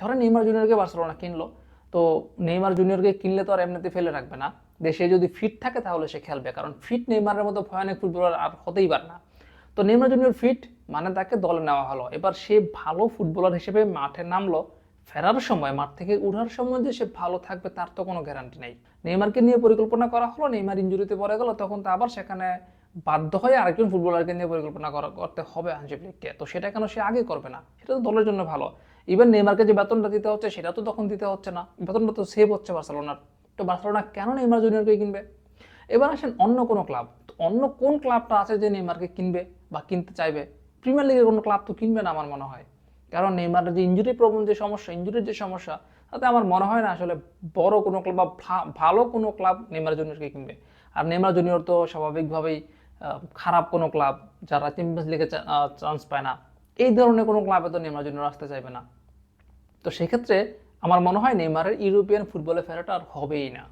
ধরেন Neymar জুনিয়রকে Barcelona কিনলো, তো নেইমার জুনিয়রকে কিনলে তো আর এমনিতে ফেলে রাখবে না। দেশে যদি ফিট থাকে তাহলে সে খেলবে, কারণ ফিট নেইমারের মতো ভয়ানক ফুটবলার আর হতেই পারে না। তো নেইমার জুনিয়র ফিট মানে তাকে দলে নেওয়া হলো। এবার সে ভালো ফুটবলার হিসেবে মাঠে নামলো, ফেরার সময়, মাঠ থেকে উঠার সময় যে সে ভালো থাকবে তার তো কোনো গ্যারান্টি নেই। নেইমারকে নিয়ে পরিকল্পনা করা হলো নেইমার ইঞ্জুরিতে পড়ে গেল, তখন তো আবার সেখানে বাধ্য হয়ে আরেকজন ফুটবলারকে নিয়ে পরিকল্পনা করা, করতে হবে ফ্লিককে তো সেটা কেন সে আগে করবে না? সেটা তো দলের জন্য ভালো। ইভেন নেইমারকে যে বেতনটা দিতে হচ্ছে, সেটা তো তখন দিতে হচ্ছে না। বেতনটা তো সেভ হচ্ছে বার্সেলোনার। তো বার্সেলোনা কেন নেইমার জুনিয়রকে কিনবে? এবার আসেন অন্য কোনো ক্লাব অন্য কোন ক্লাবটা আছে যে নেইমারকে কিনবে বা কিনতে চাইবে? প্রিমিয়ার লিগের কোনো ক্লাব তো কিনবে না আমার মনে হয়। কারণ নেইমারের যে ইঞ্জুরি প্রবলেম যে সমস্যা ইঞ্জুরির যে সমস্যা, তাতে আমার মনে হয় না আসলে বড় কোনো ক্লাব বা ভালো কোনো ক্লাব নেইমার জুনিয়রকে কিনবে। আর নেইমার জুনিয়র তো স্বাভাবিকভাবেই খারাপ কোনো ক্লাব যারা চ্যাম্পিয়ন্স লিগে চান্স পায় না। এই ধরনের কোনো ক্লাবে তো নেইমার জুনিয়র আসতে চাইবে না। তো সেক্ষেত্রে আমার মনে হয় নেইমারের ইউরোপিয়ান ফুটবলে ফেরাটা আর হবেই না।